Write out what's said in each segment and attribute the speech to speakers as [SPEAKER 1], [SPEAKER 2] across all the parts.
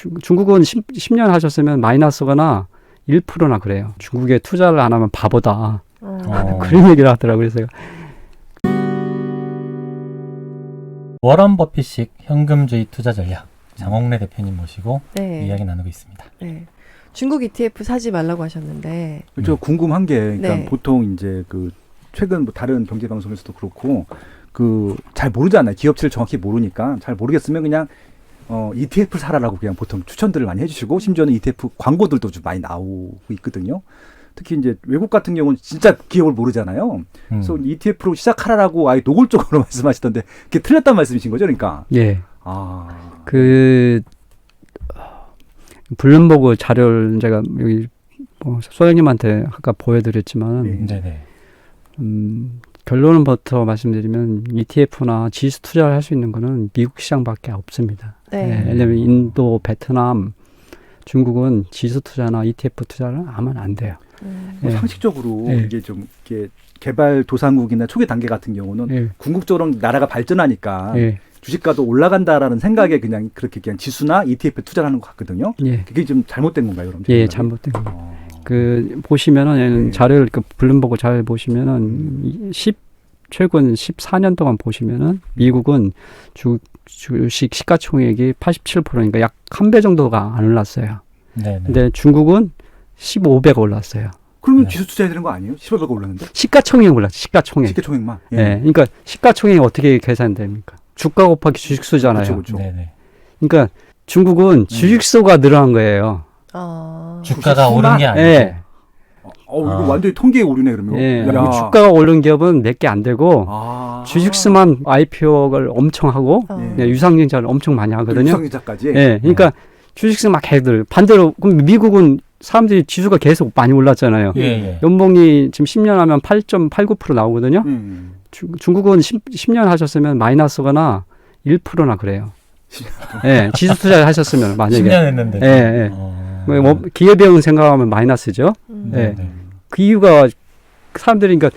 [SPEAKER 1] 중, 중국은 10, 10년 하셨으면 마이너스거나 1%나 그래요. 중국에 투자를 안 하면 바보다.
[SPEAKER 2] 어.
[SPEAKER 3] 어.
[SPEAKER 1] 그런 얘기를 하더라고요. 그래서
[SPEAKER 3] 워런 버핏식 현금주의 투자 전략 장홍래 대표님 모시고
[SPEAKER 2] 네.
[SPEAKER 3] 이야기 나누고 있습니다.
[SPEAKER 2] 네. 중국 ETF 사지 말라고 하셨는데
[SPEAKER 4] 저 궁금한 게 그러니까
[SPEAKER 2] 네.
[SPEAKER 4] 보통 이제 그 최근 뭐 다른 경제 방송에서도 그렇고 그 잘 모르잖아요. 기업체를 정확히 모르니까 잘 모르겠으면 그냥 어 ETF 사라라고 그냥 보통 추천들을 많이 해주시고 심지어는 ETF 광고들도 좀 많이 나오고 있거든요. 특히 이제 외국 같은 경우는 진짜 기업을 모르잖아요.
[SPEAKER 3] 음.
[SPEAKER 4] 그래서 ETF로 시작하라라고 아예 노골적으로 말씀하시던데 그게 틀렸단 말씀이신 거죠, 그러니까.
[SPEAKER 1] 예.
[SPEAKER 4] 아,
[SPEAKER 1] 그 블룸버그 자료를 제가 여기 뭐 소장님한테 아까 보여드렸지만
[SPEAKER 4] 네.
[SPEAKER 1] 음, 결론부터 말씀드리면 ETF나 지수 투자를 할 수 있는 거는 미국 시장밖에 없습니다.
[SPEAKER 2] 네.
[SPEAKER 1] 예, 왜냐면 인도, 베트남, 중국은 지수 투자나 ETF 투자를 하면 안 돼요.
[SPEAKER 2] 음.
[SPEAKER 4] 뭐
[SPEAKER 1] 예.
[SPEAKER 4] 상식적으로
[SPEAKER 1] 예.
[SPEAKER 4] 이게 좀 이렇게 개발 도상국이나 초기 단계 같은 경우는
[SPEAKER 1] 예,
[SPEAKER 4] 궁극적으로 나라가 발전하니까
[SPEAKER 1] 예,
[SPEAKER 4] 주식가도 올라간다라는 생각에 그냥 그렇게 그냥 지수나 ETF에 투자를 하는 것 같거든요.
[SPEAKER 1] 예,
[SPEAKER 4] 그게 좀 잘못된 건가요, 그럼?
[SPEAKER 1] 예? 잘못된 거.
[SPEAKER 4] 어.
[SPEAKER 1] 그 보시면은
[SPEAKER 4] 네.
[SPEAKER 1] 자료를 그 블룸버그 잘 보시면은 이 10, 최근 14년 동안 보시면은 미국은 주, 주식 시가총액이 87%니까 약 한 배 정도가 안 올랐어요.
[SPEAKER 3] 네네.
[SPEAKER 1] 근데 중국은 15배가 올랐어요.
[SPEAKER 4] 그러면
[SPEAKER 3] 네.
[SPEAKER 4] 지수 투자해야 되는 거 아니에요? 10억가 올랐는데?
[SPEAKER 1] 시가총액 올랐어. 시가총액.
[SPEAKER 4] 시가총액만.
[SPEAKER 1] 예. 그러니까 시가총액이 어떻게 계산됩니까? 주가 곱하기 주식수잖아요.
[SPEAKER 4] 그렇죠, 그렇죠.
[SPEAKER 3] 네네.
[SPEAKER 1] 그러니까 중국은 주식수가 늘어난 거예요.
[SPEAKER 2] 아.
[SPEAKER 3] 주가가 오른 게? 아니고
[SPEAKER 1] 예.
[SPEAKER 4] 어, 이거
[SPEAKER 3] 아.
[SPEAKER 4] 완전히 통계에 오르네 그러면.
[SPEAKER 1] 예.
[SPEAKER 4] 야.
[SPEAKER 1] 뭐 주가가 오른 기업은 몇 개 안 되고
[SPEAKER 4] 아.
[SPEAKER 1] 주식수만 IPO를 엄청 하고
[SPEAKER 2] 어.
[SPEAKER 1] 네, 유상증자를 엄청 많이 하거든요.
[SPEAKER 4] 유상자까지.
[SPEAKER 1] 예, 그러니까 주식수 막 걔들 반대로 그럼 미국은 사람들이 지수가 계속 많이 올랐잖아요.
[SPEAKER 3] 예, 예.
[SPEAKER 1] 연봉이 지금 10년 하면 8.89% 나오거든요.
[SPEAKER 4] 음.
[SPEAKER 1] 주- 중국은 10, 10년 하셨으면 마이너스거나 1%나 그래요. 예, 지수 투자를 하셨으면 만약에
[SPEAKER 3] 10년 했는데.
[SPEAKER 1] 예, 예.
[SPEAKER 3] 어.
[SPEAKER 1] 뭐 기회비용 생각하면 마이너스죠.
[SPEAKER 2] 음.
[SPEAKER 1] 예.
[SPEAKER 3] 네.
[SPEAKER 1] 그 이유가 사람들이 그러니까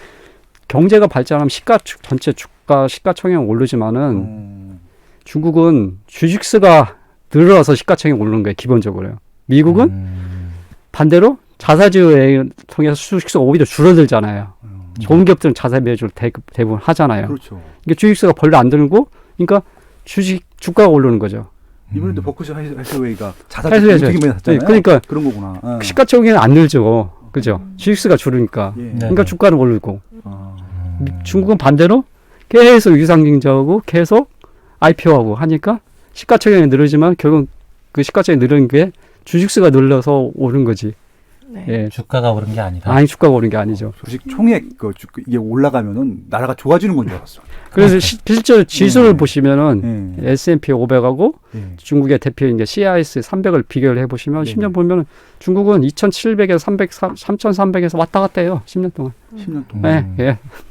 [SPEAKER 1] 경제가 발전하면 시가 주- 전체 주가 시가총액 오르지만은
[SPEAKER 4] 음.
[SPEAKER 1] 중국은 주식수가 늘어서 시가총액 오르는 거예요 기본적으로요. 미국은
[SPEAKER 3] 음.
[SPEAKER 1] 반대로 자사주에 통해서 주식수가 오히려 줄어들잖아요.
[SPEAKER 4] 음.
[SPEAKER 1] 좋은 기업들은 자사 매주를 대, 대부분 하잖아요.
[SPEAKER 4] 그렇죠.
[SPEAKER 1] 그러니까 주식수가 별로 안 들고, 그러니까 주식 주가가 오르는 거죠.
[SPEAKER 4] 이번에도
[SPEAKER 3] 음.
[SPEAKER 4] 버크셔 하이스웨이가 자사
[SPEAKER 1] 하이스웨이죠.
[SPEAKER 4] 되게 많이
[SPEAKER 1] 네,
[SPEAKER 4] 샀잖아요.
[SPEAKER 1] 그러니까
[SPEAKER 4] 그런 거구나. 어.
[SPEAKER 1] 시가총액은 안 늘죠. 그죠?
[SPEAKER 2] 음.
[SPEAKER 1] 주식수가 줄으니까.
[SPEAKER 4] 예.
[SPEAKER 3] 네.
[SPEAKER 1] 그러니까 주가는 오르고.
[SPEAKER 4] 아.
[SPEAKER 3] 음.
[SPEAKER 1] 중국은 반대로 계속 유상증자하고 계속 IPO하고 하니까 시가총액이 늘지만 결국 그 시가총액이 늘은 게 주식수가 늘려서 오른 거지.
[SPEAKER 2] 네.
[SPEAKER 1] 예.
[SPEAKER 3] 주가가 오른 게 아니다.
[SPEAKER 1] 아니 주가가 오른 게 아니죠.
[SPEAKER 4] 주식 총액 그 주- 이게 올라가면은 나라가 좋아지는 건 줄 알았어.
[SPEAKER 1] 그래서 시- 실제로 지수를
[SPEAKER 4] 음.
[SPEAKER 1] 보시면은
[SPEAKER 4] 예.
[SPEAKER 1] S&P 500하고
[SPEAKER 4] 예.
[SPEAKER 1] 중국의 대표인 이제 CIS 300을 비교를 해 보시면
[SPEAKER 4] 네.
[SPEAKER 1] 10년 보면은 중국은 2,700에서 300, 3,300에서 왔다 갔다 해요. 10년 동안.
[SPEAKER 4] 10년 동안
[SPEAKER 3] 음.
[SPEAKER 1] 예, 예.
[SPEAKER 4] 좀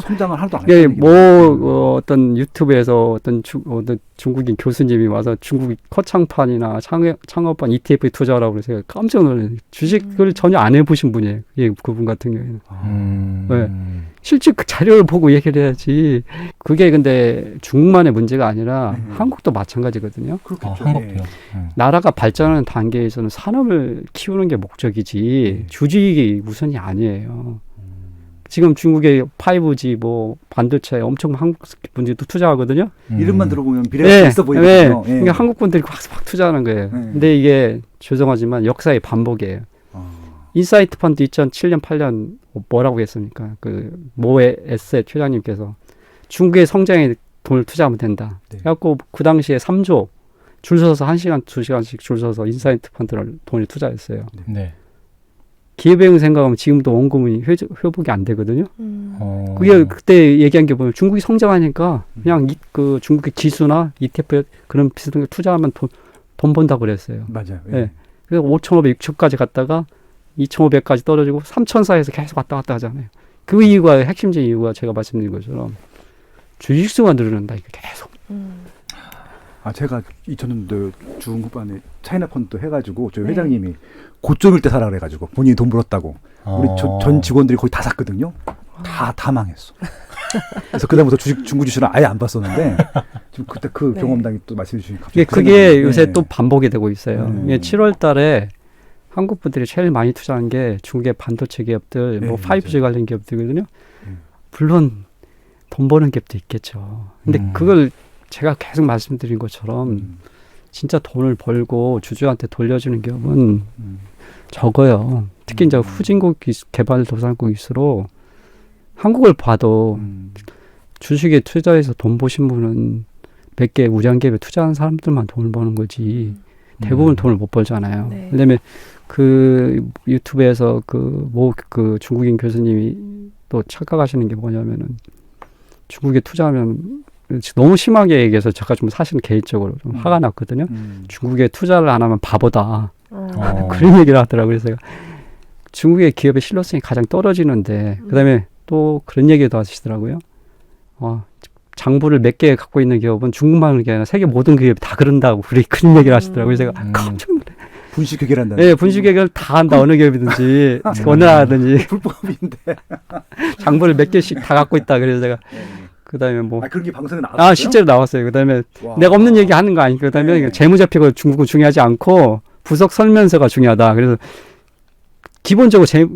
[SPEAKER 4] 성장을 하나도 안
[SPEAKER 1] 예,
[SPEAKER 4] 했다는
[SPEAKER 1] 뭐. 어, 어떤 유튜브에서 어떤, 주, 어떤 중국인 교수님이 와서 중국 커창판이나 창업, 창업반 ETF 투자라고 그래서 깜짝 놀랐어요. 주식을
[SPEAKER 2] 음.
[SPEAKER 1] 전혀 안 해보신 분이에요. 예, 그분 같은 경우에는.
[SPEAKER 4] 아.
[SPEAKER 3] 음.
[SPEAKER 1] 네. 실제 그 자료를 보고 얘기를 해야지. 그게 근데 중국만의 문제가 아니라
[SPEAKER 4] 네.
[SPEAKER 1] 한국도 마찬가지거든요.
[SPEAKER 3] 어,
[SPEAKER 4] 그렇겠죠.
[SPEAKER 3] 한국도요.
[SPEAKER 4] 예.
[SPEAKER 3] 음.
[SPEAKER 1] 나라가 발전하는 단계에서는 산업을 키우는 게 목적이지
[SPEAKER 4] 네.
[SPEAKER 1] 주식이 우선이 아니에요.
[SPEAKER 4] 음.
[SPEAKER 1] 지금 중국의 5G 뭐 반도체 엄청 한국 분들도 투자하거든요.
[SPEAKER 3] 음.
[SPEAKER 4] 이름만 들어보면 미래가
[SPEAKER 1] 네,
[SPEAKER 4] 있어
[SPEAKER 1] 네.
[SPEAKER 4] 보이거든요. 예.
[SPEAKER 1] 그러니까 한국 분들이 확, 확 투자하는 거예요.
[SPEAKER 4] 네.
[SPEAKER 1] 근데 이게 죄송하지만 역사의 반복이에요.
[SPEAKER 4] 아.
[SPEAKER 1] 인사이트 펀드 2007년 8년 뭐라고 했습니까? 그 모의 에셋 회장님께서 중국의 성장에 돈을 투자하면 된다.
[SPEAKER 4] 네.
[SPEAKER 1] 그래갖고 그 당시에 3조 줄 서서 1시간, 2시간씩 줄 서서 인사이트 펀드를 돈을 투자했어요.
[SPEAKER 3] 네.
[SPEAKER 1] 기회비용 생각하면 지금도 원금이 회, 회복이 안 되거든요.
[SPEAKER 2] 음.
[SPEAKER 3] 어.
[SPEAKER 1] 그게 그때 얘기한 게 보면 중국이 성장하니까
[SPEAKER 4] 음.
[SPEAKER 1] 그냥 이, 그 중국의 지수나 ETF 그런 비슷한 거 투자하면 돈, 돈 번다 그랬어요.
[SPEAKER 4] 맞아요.
[SPEAKER 1] 예. 그래서 5,500, 6,000까지 갔다가 2,500까지 떨어지고 3,004에서 계속 왔다 갔다 하잖아요. 그 이유가 핵심적 이유가 제가 말씀드린 것처럼 주식수가 늘어난다 이게 계속.
[SPEAKER 2] 음.
[SPEAKER 4] 아 제가 2000년도 중후반에 차이나 펀드 해가지고 저희
[SPEAKER 2] 네.
[SPEAKER 4] 회장님이 고점일 때 사라 그래가지고 본인이 돈 벌었다고 우리 저-
[SPEAKER 3] 어.
[SPEAKER 4] 전 직원들이 거의 다 샀거든요. 다다 망했어. 그래서 그다음부터 주식 중국 주식을 아예 안 봤었는데 지금 그때 그
[SPEAKER 2] 네.
[SPEAKER 4] 경험담이 또 말씀해 주시니 갑자기
[SPEAKER 1] 예,
[SPEAKER 4] 그
[SPEAKER 1] 그게 요새
[SPEAKER 4] 나는데.
[SPEAKER 1] 또 반복이 되고 있어요.
[SPEAKER 4] 음.
[SPEAKER 1] 예, 7월 달에 한국 분들이 제일 많이 투자한 게 중국의 반도체 기업들, 뭐
[SPEAKER 4] 네,
[SPEAKER 1] 5G
[SPEAKER 4] 맞아요.
[SPEAKER 1] 관련 기업들이거든요.
[SPEAKER 4] 음.
[SPEAKER 1] 물론 돈 버는 기업도 있겠죠. 근데
[SPEAKER 3] 음.
[SPEAKER 1] 그걸 제가 계속 말씀드린 것처럼
[SPEAKER 4] 음,
[SPEAKER 1] 진짜 돈을 벌고 주주한테 돌려주는 기업은
[SPEAKER 4] 음.
[SPEAKER 1] 적어요. 특히 이제
[SPEAKER 4] 음.
[SPEAKER 1] 후진국 개발 도상국일수록 한국을 봐도
[SPEAKER 4] 음.
[SPEAKER 1] 주식에 투자해서 돈 보신 분은 몇 개 우량 기업에 투자한 사람들만 돈을 버는 거지 대부분
[SPEAKER 3] 음.
[SPEAKER 1] 돈을 못 벌잖아요.
[SPEAKER 2] 네.
[SPEAKER 1] 왜냐면 그 유튜브에서 그모그 중국인 교수님이 또 착각하시는 게 뭐냐면은 중국에 투자하면 너무 심하게 얘기해서 제가 좀 사실은 개인적으로 좀
[SPEAKER 4] 음.
[SPEAKER 1] 화가 났거든요.
[SPEAKER 4] 음.
[SPEAKER 1] 중국에 투자를 안 하면 바보다.
[SPEAKER 2] 어.
[SPEAKER 3] 어.
[SPEAKER 1] 그런 얘기를 하더라고요. 그래서 제가 중국의 기업의 실효성이 가장 떨어지는데
[SPEAKER 2] 음.
[SPEAKER 1] 그다음에 또 그런 얘기도 하시더라고요. 어, 장부를 몇 개 갖고 있는 기업은 중국만한 게 아니라 세계 모든 기업이 다 그런다고 그리 그런 얘기를 하시더라고요. 그래서 제가
[SPEAKER 3] 음.
[SPEAKER 1] 깜짝 놀래.
[SPEAKER 4] 분식 회계란다.
[SPEAKER 1] 예, 분식회계를 다 한다. 어느 기업이든지 어느 나라든지
[SPEAKER 4] 불법인데.
[SPEAKER 1] 장부를 몇 개씩 다 갖고 있다. 그래서 제가 그다음에 뭐
[SPEAKER 4] 아 그런 게 방송에 나왔어요?
[SPEAKER 1] 아, 실제로 나왔어요. 그다음에
[SPEAKER 4] 와.
[SPEAKER 1] 내가 없는 얘기 하는 거 아니고 그다음에
[SPEAKER 4] 네.
[SPEAKER 1] 재무제표가 중국은 중요하지 않고 부석 설면서가 중요하다. 그래서 기본적으로 재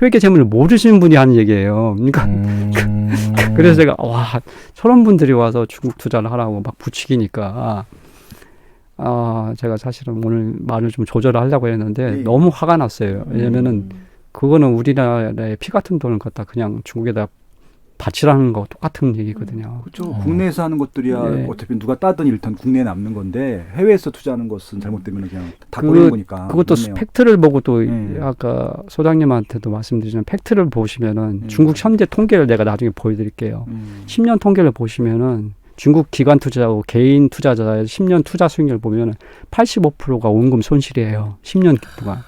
[SPEAKER 1] 회계 재무를 모르시는 분이 하는 얘기예요. 그러니까
[SPEAKER 3] 음.
[SPEAKER 1] 그래서 제가 와 저런 분들이 와서 중국 투자를 하라고 막 부추기니까 아 제가 사실은 오늘 말을 좀 조절을 하려고 했는데
[SPEAKER 4] 예.
[SPEAKER 1] 너무 화가 났어요. 왜냐면은
[SPEAKER 2] 음.
[SPEAKER 1] 그거는 우리나라의 피 같은 돈을 갖다 그냥 중국에다 바치라는 거 똑같은 얘기거든요.
[SPEAKER 4] 그렇죠.
[SPEAKER 3] 어.
[SPEAKER 4] 국내에서 하는 것들이야
[SPEAKER 1] 네.
[SPEAKER 4] 어차피 누가 따든 일단 국내에 남는 건데 해외에서 투자하는 것은 잘못되면 그냥 다
[SPEAKER 1] 그-
[SPEAKER 4] 버리는 거니까.
[SPEAKER 1] 그것도
[SPEAKER 4] 맞네요.
[SPEAKER 1] 팩트를 보고 또
[SPEAKER 4] 네.
[SPEAKER 1] 아까 소장님한테도 말씀드리지만 팩트를 보시면은
[SPEAKER 4] 음.
[SPEAKER 1] 중국 현재 통계를 내가 나중에 보여드릴게요.
[SPEAKER 4] 음.
[SPEAKER 1] 10년 통계를 보시면은 중국 기관 투자하고 개인 투자자의 10년 투자 수익률 보면은 85%가 원금 손실이에요. 10년 동안.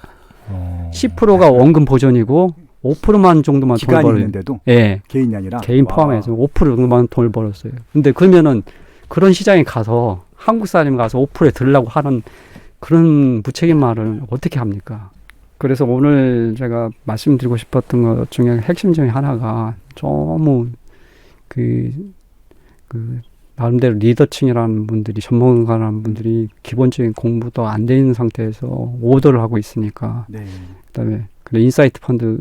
[SPEAKER 3] 어.
[SPEAKER 1] 10%가 원금 보전이고 5%만 정도만 돈을 벌어요.
[SPEAKER 4] 있는데도
[SPEAKER 1] 예.
[SPEAKER 4] 개인이 아니라
[SPEAKER 1] 개인
[SPEAKER 4] 와.
[SPEAKER 1] 포함해서 5% 정도만 돈을 벌었어요. 근데 그러면은 그런 시장에 가서 한국 사람이 가서 5%에 들라고 하는 그런 무책임 말을 어떻게 합니까? 그래서 오늘 제가 말씀드리고 싶었던 것 중에 핵심 중에 하나가 너무 그, 그, 나름대로 리더층이라는 분들이, 전문가라는 분들이 기본적인 공부도 안 돼 있는 상태에서 오더를 하고 있으니까
[SPEAKER 4] 네.
[SPEAKER 1] 그다음에 그 인사이트 펀드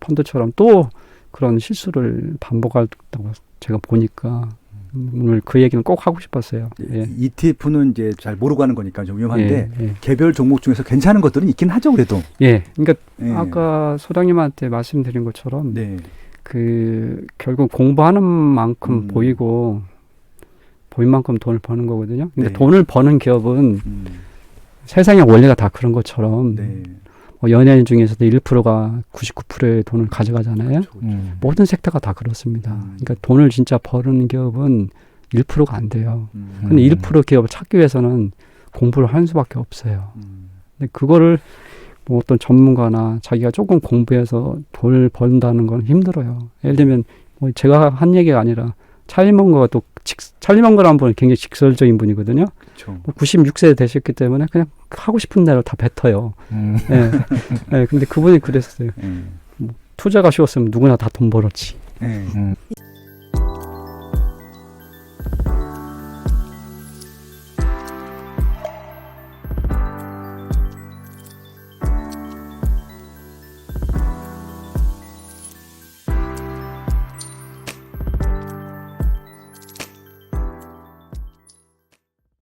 [SPEAKER 1] 펀드처럼 또 그런 실수를 반복한다고 제가 보니까 오늘 그 얘기는 꼭 하고 싶었어요. 예.
[SPEAKER 4] ETF는 이제 잘 모르고 하는 거니까 좀 위험한데
[SPEAKER 1] 예, 예.
[SPEAKER 4] 개별 종목 중에서 괜찮은 것들은 있긴 하죠 그래도.
[SPEAKER 1] 예. 그러니까
[SPEAKER 4] 예.
[SPEAKER 1] 아까 소장님한테 말씀드린 것처럼
[SPEAKER 4] 네.
[SPEAKER 1] 그 결국 공부하는 만큼
[SPEAKER 4] 음.
[SPEAKER 1] 보이고 보인 만큼 돈을 버는 거거든요. 근데
[SPEAKER 4] 네.
[SPEAKER 1] 돈을 버는 기업은
[SPEAKER 4] 음.
[SPEAKER 1] 세상의 원리가 다 그런 것처럼
[SPEAKER 4] 네.
[SPEAKER 1] 뭐 연예인 중에서도 1%가 99%의 돈을 가져가잖아요.
[SPEAKER 4] 그렇죠.
[SPEAKER 3] 음.
[SPEAKER 1] 모든 섹터가 다 그렇습니다.
[SPEAKER 4] 음.
[SPEAKER 1] 그러니까 돈을 진짜 버는 기업은 1%가 안 돼요.
[SPEAKER 4] 음.
[SPEAKER 1] 근데
[SPEAKER 3] 음.
[SPEAKER 1] 1% 기업을 찾기 위해서는 공부를 하는 수밖에 없어요.
[SPEAKER 4] 음.
[SPEAKER 1] 근데 그거를 뭐 어떤 전문가나 자기가 조금 공부해서 돈을 번다는 건 힘들어요. 예를 들면 뭐 제가 한 얘기가 아니라 찰리 먼거가 또 직, 찰리 먼거라는 분은 굉장히 직설적인 분이거든요.
[SPEAKER 4] 그렇죠.
[SPEAKER 1] 뭐 96세 되셨기 때문에 그냥 하고 싶은 대로 다 뱉어요.
[SPEAKER 3] 음.
[SPEAKER 1] 예. 예, 근데 그분이 그랬어요.
[SPEAKER 4] 예.
[SPEAKER 1] 투자가 쉬웠으면 누구나 다 돈 벌었지.
[SPEAKER 4] 예.
[SPEAKER 3] 음.